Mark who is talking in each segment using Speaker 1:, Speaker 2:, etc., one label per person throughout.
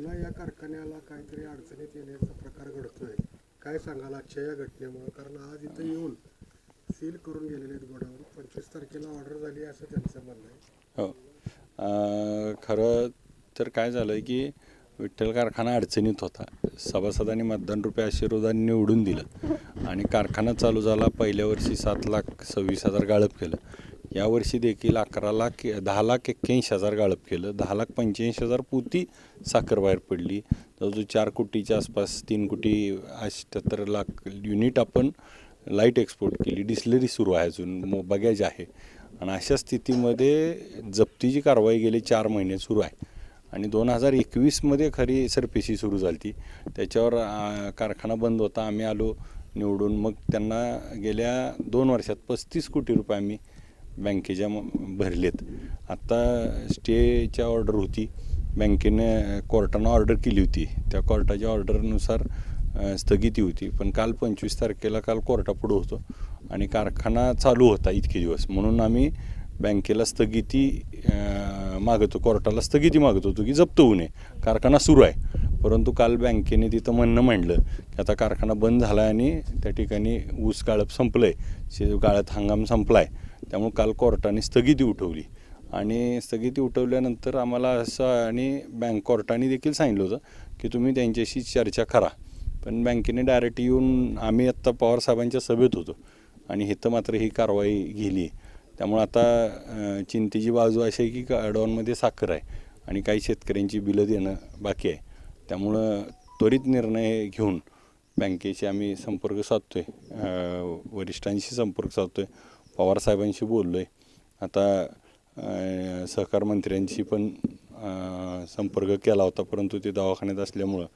Speaker 1: पुन्हा या कारखान्याला काहीतरी अडचणीत येण्याचा प्रकार घडतोय. काय सांगाल आजच्या या घटनेमुळे? कारण आज इथं येऊन सील करून गेलेले आहेत गोडाऊन. पंचवीस तारखेला ऑर्डर झाली असं त्यांचं म्हणणं आहे.
Speaker 2: हो. खरं तर काय झालं की विठ्ठल कारखाना अडचणीत होता. सभासदांनी मतदान रुपये आशीर्वादांनी निवडून दिलं आणि कारखाना चालू झाला. पहिल्या वर्षी सात लाख सव्वीस हजार गाळप केलं. यावर्षी देखील अकरा लाख दहा लाख एक्क्याऐंशी हजार गाळप केलं. दहा लाख पंच्याऐंशी हजार पोती साखर बाहेर पडली. जवळजवळ चार कोटीच्या आसपास तीन कोटी अठ्ठ्याहत्तर लाख युनिट आपण लाइट एक्सपोर्ट केली. डिस्लरी सुरू आहे अजून मो बगॅज आहे. आणि अशा स्थितीमध्ये जप्तीची कारवाई गेले चार महिने सुरू आहे. आणि दोन हजार एकवीसमध्ये खरी सरपेशी सुरू झाली ती त्याच्यावर कारखाना बंद होता. आम्ही आलो निवडून. मग त्यांना गेल्या दोन वर्षात पस्तीस कोटी रुपये आम्ही बँकेच्या भरलेत. आत्ता स्टेच्या ऑर्डर होती. बँकेने कोर्टानं ऑर्डर केली होती. त्या कोर्टाच्या ऑर्डरनुसार स्थगिती होती. पण काल पंचवीस तारखेला काल कोर्टापुढं होतो. आणि कारखाना चालू होता इतके दिवस. म्हणून आम्ही बँकेला स्थगिती मागतो. कोर्टाला स्थगिती मागत होतो की जप्त होऊ नये. कारखाना सुरू आहे. परंतु काल बँकेने तिथं म्हणणं मांडलं की आता कारखाना बंद झाला आहे आणि त्या ठिकाणी ऊस गाळप संपलं आहे गाळत हंगाम संपला आहे त्यामुळे काल कोर्टाने स्थगिती उठवली. आणि स्थगिती उठवल्यानंतर आम्हाला असं आणि बँक कोर्टाने देखील सांगितलं होतं की तुम्ही त्यांच्याशी चर्चा करा. पण बँकेने डायरेक्ट येऊन आम्ही आत्ता पवारसाहेबांच्या सभेत होतो आणि इथं मात्र ही कारवाई गेली आहे त्यामुळे आता चिंतेची बाजू अशी आहे की गाडवांमध्ये साखर आहे आणि काही शेतकऱ्यांची बिलं देणं बाकी आहे. त्यामुळं त्वरित निर्णय घेऊन बँकेशी आम्ही संपर्क साधतो आहे वरिष्ठांशी संपर्क साधतो आहे पवारसाहेबांशी बोललो आहे आता सहकार मंत्र्यांशी पण संपर्क केला होता परंतु ते दवाखान्यात असल्यामुळं.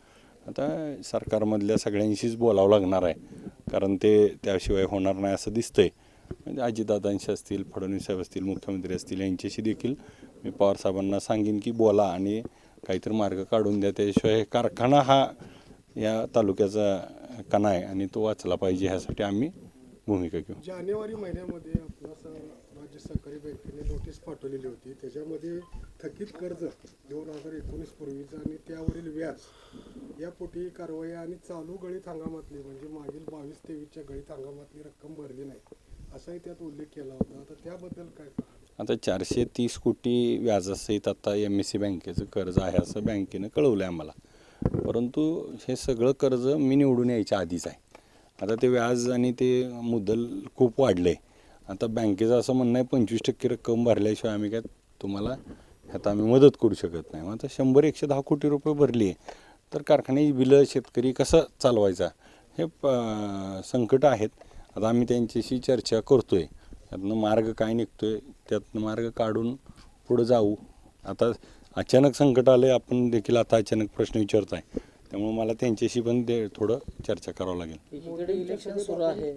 Speaker 2: आता सरकारमधल्या सगळ्यांशीच बोलावं लागणार आहे. कारण ते त्याशिवाय होणार नाही असं दिसतंय. म्हणजे अजितदादांशी असतील फडणवीस साहेब असतील मुख्यमंत्री असतील यांच्याशी देखील मी पवारसाहेबांना सांगेन की बोला आणि काहीतरी मार्ग काढून द्या. त्याशिवाय कारखाना हा या तालुक्याचा कणा आहे आणि तो वाचला पाहिजे ह्यासाठी आम्ही भूमिका घेऊ.
Speaker 1: जानेवारी महिन्यामध्ये राज्य सहकारी बँकेने नोटीस पाठवलेली होती. त्याच्यामध्ये थकीत कर्ज दोन हजार एकोणीस पूर्वीचं आणि त्यावरील व्याज या पोटी कारवाई आणि चालू गळीत हंगामातली म्हणजे मागील बावीस तेवीसच्या गळीत हंगामातली रक्कम भरली नाही. असाही त्यात उल्लेख केला होता. आता त्याबद्दल काय?
Speaker 2: आता चारशे तीस कोटी व्याजासहित आता एम एस सी बँकेचं कर्ज आहे असं बँकेनं कळवलं आहे आम्हाला. परंतु हे सगळं कर्ज मी निवडून यायच्या आधीच आहे. आता ते व्याज आणि ते मुद्दल खूप वाढलं. आहे आता बँकेचं असं म्हणणं आहे पंचवीस टक्के रक्कम भरल्याशिवाय आम्ही काय तुम्हाला ह्यात आम्ही मदत करू शकत नाही. मग आता शंभर एकशे दहा कोटी रुपये भरली आहे तर कारखान्याची बिलं शेतकरी कसं चालवायचा? हे प संकट आहेत. आता आम्ही त्यांच्याशी चर्चा करतो आहे त्यातनं मार्ग काय निघतो आहे त्यातनं मार्ग काढून पुढं जाऊ. आता अचानक संकट आलं आहे आपण देखील आता अचानक प्रश्न विचारत आहे त्यामुळे मला त्यांच्याशी पण ते थोडं चर्चा करावं लागेल.
Speaker 3: एकीकडे इलेक्शन सुरू आहे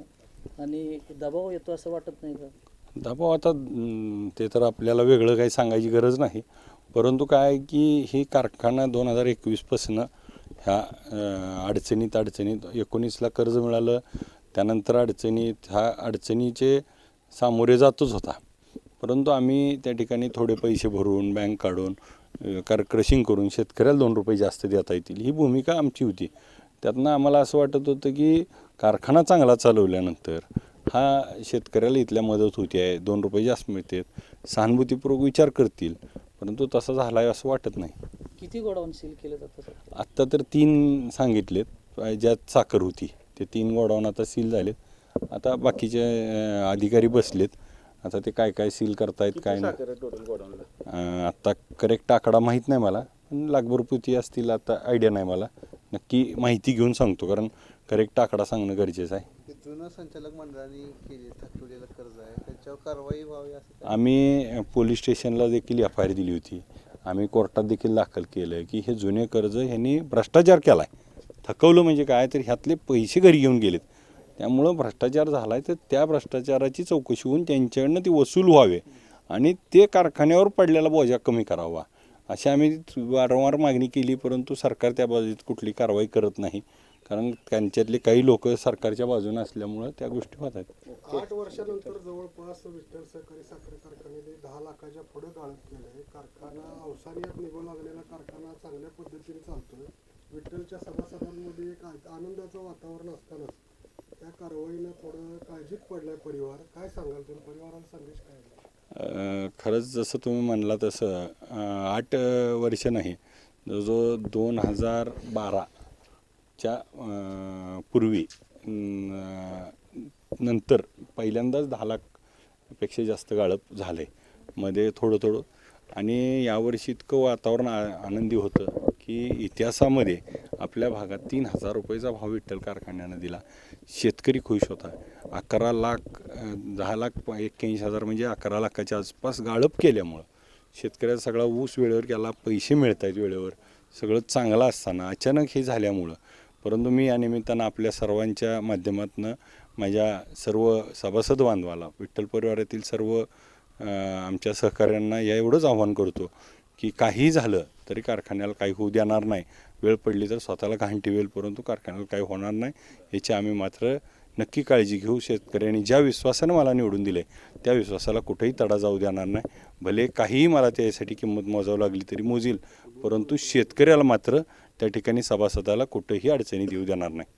Speaker 3: आणि दबाव येतो असं वाटत नाही का?
Speaker 2: दबाव आता अं, ते तर आपल्याला वेगळं काही सांगायची गरज नाही. परंतु काय आहे की ही कारखाना दोन हजार एकवीसपासून ह्या अं, अडचणीत अडचणीत एकोणीसला कर्ज मिळालं. त्यानंतर अडचणीत ह्या अडचणीचे सामोरे जातच होता. परंतु आम्ही त्या ठिकाणी थोडे पैसे भरून बँक काढून कार क्रशिंग करून शेतकऱ्याला दोन रुपये जास्त देता येतील. ही भूमिका आमची होती. त्यातनं आम्हाला असं वाटत होतं की कारखाना चांगला चालवल्यानंतर हा शेतकऱ्याला इथल्या मदत होती आहे दोन रुपये जास्त मिळतात सहानुभूतीपूर्वक विचार करतील परंतु तसं झाला आहे असं वाटत नाही.
Speaker 3: किती गोडाऊन सील केले जातं
Speaker 2: आत्ता तर तीन सांगितलेत. ज्यात साखर होती ते तीन गोडाऊन आता सील झालेत. आता बाकीचे अधिकारी बसलेत. आता ते काय काय सील करतायत काय नाही. अं, आत्ता करेक्ट आकडा माहीत नाही मला. पण लाखभर पोती असतील आता आयडिया नाही मला. नक्की माहिती घेऊन सांगतो कारण करेक्ट आकडा सांगणं गरजेचं आहे.
Speaker 4: ते जुनं संचालक मंडळाने केले थकवलेलं कर्ज आहे. त्याच्यावर कारवाई व्हावी असं काय?
Speaker 2: आम्ही पोलीस स्टेशनला देखील एफ आय आर दिली होती. आम्ही कोर्टात देखील दाखल केलं की हे जुने कर्ज ह्यांनी भ्रष्टाचार केला आहे थकवलं म्हणजे काय? तर ह्यातले पैसे घरी घेऊन गेलेत. त्यामुळं भ्रष्टाचार झाला आहे तर त्या भ्रष्टाचाराची चौकशी होऊन त्यांच्याकडनं ती वसूल व्हावे. आणि ते कारखान्यावर पडलेला बोजा कमी करावा. अशी आम्ही वारंवार मागणी केली परंतु सरकार त्या बाजूत कुठली कारवाई करत नाही. कारण त्यांच्यातले काही लोक सरकारच्या बाजूने असल्यामुळं त्या गोष्टी होत आहेत.
Speaker 1: आठ वर्षानंतर जवळपास विठ्ठल सहकारी साखर कारखान्याने दहा लाखाच्या पुढे गाळप आहे कारखाना अवसानीयात निघू लागलेला कारखाना चांगल्या पद्धतीने चालतोय. विठ्ठलच्या सभासदांमध्ये एक आनंदाचं वातावरण असतानाच त्या कारवाईनं थोडं काळजीत पडलाय परिवार. काय सांगाल तुम्ही? परिवाराला संदेश काय आहे?
Speaker 2: अ, खरंच जसं तुम्ही म्हणला तसं अ, आठ वर्ष नाही जो दोन हजार बाराच्या अ, पूर्वी अं, नंतर पहिल्यांदाच दहा लाखपेक्षा जास्त गाळप झाले. मध्ये थोडं थोडं. आणि यावर्षी इतकं वातावरण आ आनंदी होतं. की इतिहासामध्ये आपल्या भागात तीन हजार रुपयेचा भाव विठ्ठल कारखान्यानं दिला. शेतकरी खुश होता. अकरा लाख दहा लाख प- एक्क्याऐंशी हजार म्हणजे अकरा लाखाच्या आसपास गाळप केल्यामुळं शेतकऱ्याचा सगळा ऊस वेळेवर गेला पैसे मिळत आहेत वेळेवर. सगळं चांगलं असताना अचानक हे झाल्यामुळं. परंतु मी या निमित्तानं आपल्या सर्वांच्या माध्यमातून माझ्या सर्व सभासद बांधवाला विठ्ठल परिवारातील सर्व आमच्या सहकाऱ्यांना या एवढंच आव्हान करतो की काहीही झालं तरी कारखान्याला काही होऊ देणार नाही. वेळ पडली तर स्वतःला घाण ठेवेल परंतु कारखान्याला काही होणार नाही याची आम्ही मात्र नक्की काळजी घेऊ. शेतकऱ्यांनी ज्या विश्वासानं मला निवडून दिले त्या विश्वासाला कुठेही तडा जाऊ देणार नाही. भले काहीही मला त्यासाठी किंमत मोजावं लागली तरी मोजील परंतु शेतकऱ्याला मात्र त्या ठिकाणी सभासदाला कुठेही अडचणी देऊ देणार नाही.